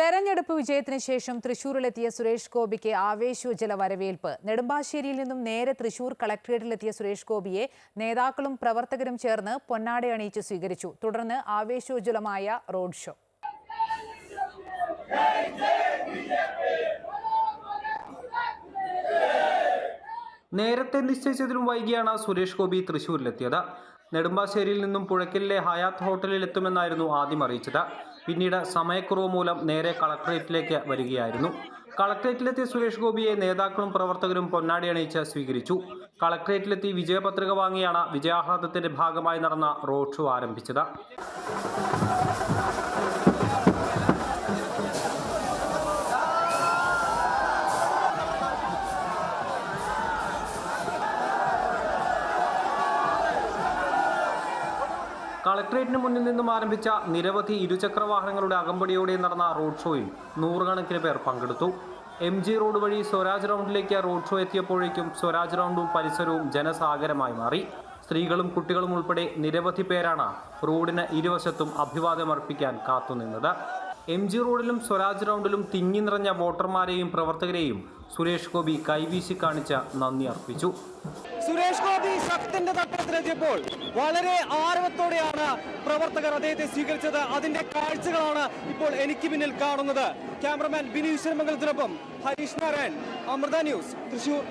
തെരഞ്ഞെടുപ്പ് വിജയത്തിന് ശേഷം തൃശൂരിലെത്തിയ സുരേഷ് ഗോപിക്ക് ആവേശോജ്ജല വരവേൽപ്പ്. നെടുമ്പാശ്ശേരിയിൽ നിന്നും നേരെ തൃശൂർ കളക്ട്രേറ്റിലെത്തിയ സുരേഷ് ഗോപിയെ നേതാക്കളും പ്രവർത്തകരും ചേർന്ന് പൊന്നാട അണിയിച്ച് സ്വീകരിച്ചു. തുടർന്ന് ആവേശോജ്ജലമായ റോഡ് ഷോ. നേരത്തെ നിശ്ചയിച്ചതിലും വൈകിയാണ് സുരേഷ് ഗോപി തൃശൂരിലെത്തിയത്. നെടുമ്പാശ്ശേരിയിൽ നിന്നും പുഴയ്ക്കലിലെ ഹയാത്ത് ഹോട്ടലിൽ എത്തുമെന്നായിരുന്നു ആദ്യം അറിയിച്ചത്. പിന്നീട് സമയക്കുറവ് മൂലം നേരെ കളക്ടറേറ്റിലേക്ക് വരികയായിരുന്നു. കളക്ടറേറ്റിലെത്തിയ സുരേഷ് ഗോപിയെ നേതാക്കളും പ്രവർത്തകരും പൊന്നാടി അണിയിച്ച് സ്വീകരിച്ചു. കളക്ടറേറ്റിലെത്തി വിജയപത്രിക വാങ്ങിയാണ് വിജയാഹ്ലാദത്തിന്റെ ഭാഗമായി നടന്ന റോഡ് ഷോ ആരംഭിച്ചത്. കളക്ടറേറ്റിന് മുന്നിൽ നിന്നും ആരംഭിച്ച നിരവധി ഇരുചക്ര വാഹനങ്ങളുടെ അകമ്പടിയോടെ നടന്ന റോഡ് ഷോയിൽ നൂറുകണക്കിന് പേർ പങ്കെടുത്തു. എം ജി റോഡ് വഴി സ്വരാജ് റൗണ്ടിലേക്ക് റോഡ് ഷോ എത്തിയപ്പോഴേക്കും സ്വരാജ് റൗണ്ടും പരിസരവും ജനസാഗരമായി മാറി. സ്ത്രീകളും കുട്ടികളും ഉൾപ്പെടെ നിരവധി പേരാണ് റോഡിന് ഇരുവശത്തും അഭിവാദ്യമർപ്പിക്കാൻ കാത്തുനിന്നത്. എം ജി റോഡിലും സ്വരാജ് റൗണ്ടിലും തിങ്ങി നിറഞ്ഞ വോട്ടർമാരെയും പ്രവർത്തകരെയും സുരേഷ് ഗോപി കൈവീശി കാണിച്ച നന്ദി അർപ്പിച്ചു. സുരേഷ് ഗോപി ശക്തന്റെ തട്ടത്തിലെത്തിയപ്പോൾ വളരെ ആരവത്തോടെയാണ് പ്രവർത്തകർ അദ്ദേഹത്തെ സ്വീകരിച്ചത്. അതിന്റെ കാഴ്ചകളാണ് ഇപ്പോൾ എനിക്ക് പിന്നിൽ കാണുന്നത്. ക്യാമറമാൻ ബിനീഷ് ശർമ്മംഗലത്തിനൊപ്പം ഹരീഷ് നാരായൺ അമൃത ന്യൂസ് തൃശൂർ.